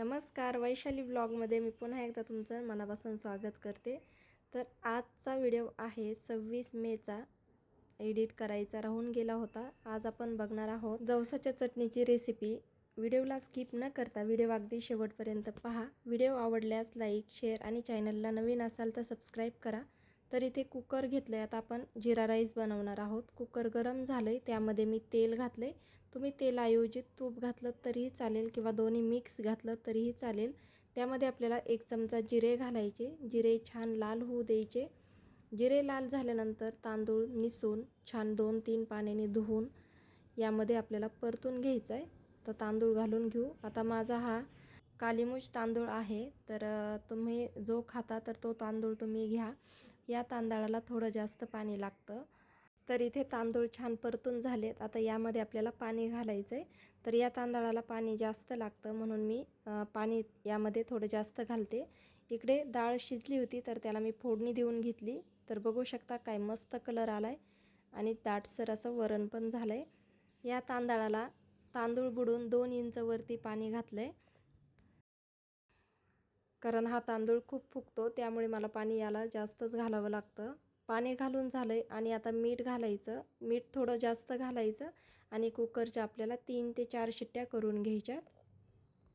नमस्कार वैशाली ब्लॉगमध्ये मी पुन्हा एकदा तुमचं मनापासून स्वागत करते. तर आजचा व्हिडिओ आहे सव्वीस मेचा. एडिट करायचा राहून गेला होता. आज आपण बघणार आहोत जवसाच्या चटणीची रेसिपी व्हिडिओला स्किप न करता व्हिडिओ अगदी शेवटपर्यंत पहा. व्हिडिओ आवडल्यास लाईक शेअर आणि चॅनलला नवीन असाल तर सबस्क्राईब करा. तर इथे कुकर घेतलं आहे आता आपण जिरा राईस बनवणार आहोत. कुकर गरम झालं आहे त्यामध्ये मी तेल घातलं आहे तुम्ही तेलाऐवजी तूप घातलं तरीही चालेल किंवा दोन्ही मिक्स घातलं तरीही चालेल. त्यामध्ये आपल्याला एक चमचा जिरे घालायचे. जिरे छान लाल होऊ द्यायचे. जिरे लाल झाल्यानंतर तांदूळ निसून छान दोन तीन पाण्याने धुवून यामध्ये आपल्याला परतून घ्यायचं आहे तर तांदूळ घालून घेऊ. आता माझा हा कालीमुछ तांदूळ आहे तर तुम्ही जो खाता तर तो तांदूळ तुम्ही घ्या. या तांदळाला थोडं जास्त पाणी लागतं. तर इथे तांदूळ छान परतून झालेत. आता यामध्ये आपल्याला पाणी घालायचं आहे तर या तांदळाला पाणी जास्त लागतं म्हणून मी पाणी यामध्ये थोडं जास्त घालते. इकडे डाळ शिजली होती तर त्याला मी फोडणी देऊन घेतली. तर बघू शकता काय मस्त कलर आला आहे आणि दाटसर असं वरण पण झालं आहे या तांदळाला तांदूळ बुडून दोन इंचवरती पाणी घातलं आहे कारण हा तांदूळ खूप फुगतो त्यामुळे मला पाणी याला जास्तच घालावं लागतं. पाणी घालून झालं आहे आणि आता मीठ घालायचं. मीठ थोडं जास्त घालायचं आणि कुकरच्या आपल्याला तीन ते चार शिट्ट्या करून घ्यायच्यात.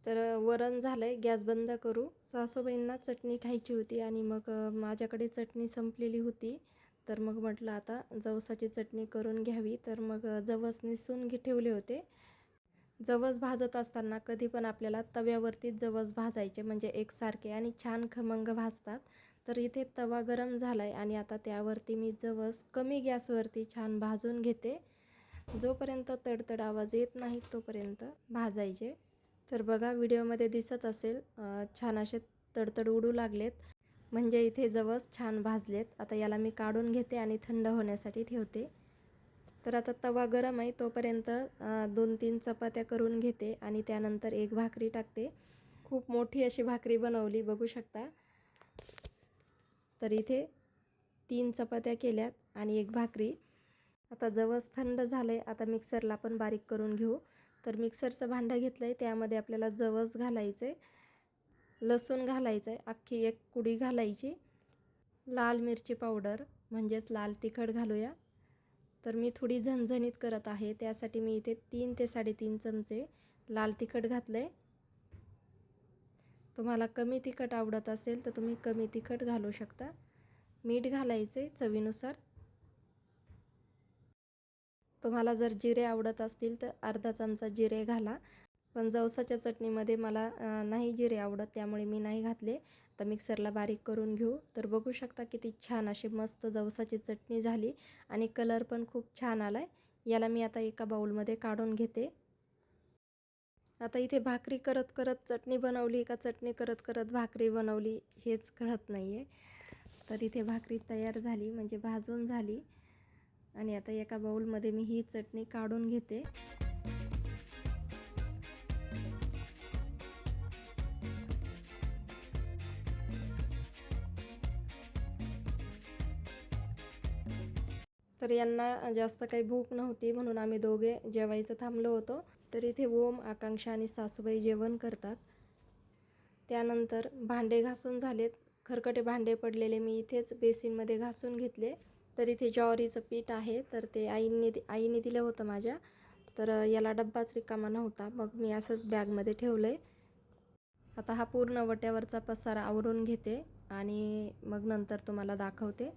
तर वरण झालं आहे गॅस बंद करू. सासूबाईंना चटणी खायची होती आणि मग माझ्याकडे चटणी संपलेली होती. तर मग म्हटलं आता जवसाची चटणी करून घ्यावी. तर मग जवस निसून घे ठेवले होते. जवस भाजत असताना कधी पण आपल्याला तव्यावरतीच जवस भाजायचे म्हणजे एकसारखे आणि छान खमंग भाजतात. तर इथे तवा गरम झाला आहे आणि आता त्यावरती मी जवस कमी गॅसवरती छान भाजून घेते. जोपर्यंत तडतड आवाज येत नाही तोपर्यंत भाजायचे. तर बघा व्हिडिओमध्ये दिसत असेल छान असे तडतड उडू लागलेत. म्हणजे इथे जवस छान भाजलेत. आता याला मी काढून घेते आणि थंड होण्यासाठी ठेवते. तर आता तवा गरम आहे तोपर्यंत दोन तीन चपात्या करून घेते आणि त्यानंतर एक भाकरी टाकते. खूप मोठी अशी भाकरी बनवली बघू शकता. तर इथे तीन चपात्या केल्यात आणि एक भाकरी. आता जवस थंड झालं आहे आता मिक्सरला पण बारीक करून घेऊ. तर मिक्सरचं भांडं घेतलं आहे त्यामध्ये आपल्याला जवस घालायचं आहे लसूण घालायचं आहे अख्खी एक कुडी घालायची. लाल मिरची पावडर म्हणजेच लाल तिखट घालूया. तर मी थोडी झणझणीत करत आहे. त्यासाठी मी इथे तीन ते साडेतीन चमचे लाल तिखट घातलं आहे तुम्हाला कमी तिखट आवडत असेल तर तुम्ही कमी तिखट घालू शकता. मीठ घालायचे चवीनुसार. तुम्हाला जर जिरे आवडत असतील तर अर्धा चमचा जिरे घाला. पण जवसाच्या चटणीमध्ये मला नाही जिरे आवडत त्यामुळे मी नाही घातले. तर मिक्सरला बारीक करून घेऊ. तर बघू शकता किती छान अशी मस्त जवसाची चटणी झाली आणि कलर पण खूप छान आला आहे याला मी आता एका बाऊलमध्ये काढून घेते. आता इथे भाकरी करत करत चटणी बनवली का चटणी करत करत भाकरी बनवली हेच कळत नाही आहे तर इथे भाकरी तयार झाली म्हणजे भाजून झाली. आणि आता एका बाऊलमध्ये मी ही चटणी काढून घेते. तर यांना जास्त काही भूक नव्हती म्हणून आम्ही दोघे जेवायचं थांबलो होतो. तर इथे ओम आकांक्षा आणि सासूबाई जेवण करतात. त्यानंतर भांडे घासून झालेत. खरकटे भांडे पडलेले मी इथेच बेसिनमध्ये घासून घेतले. तर इथे ज्वारीचं पीठ आहे. तर ते आईने आईने दिलं होतं माझ्या. तर याला डब्बाच रिकामा नव्हता. मग मी असंच बॅगमध्ये ठेवलं आहे आता हा पूर्ण वट्यावरचा पसारा आवरून घेते आणि मग नंतर तुम्हाला दाखवते.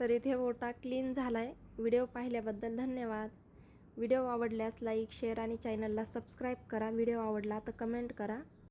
तर इथे ओटा क्लीन झाला आहे व्हिडिओ पाहिल्याबद्दल धन्यवाद. व्हिडिओ आवडल्यास लाईक शेअर आणि चॅनलला सबस्क्राईब करा. व्हिडिओ आवडला तर कमेंट करा.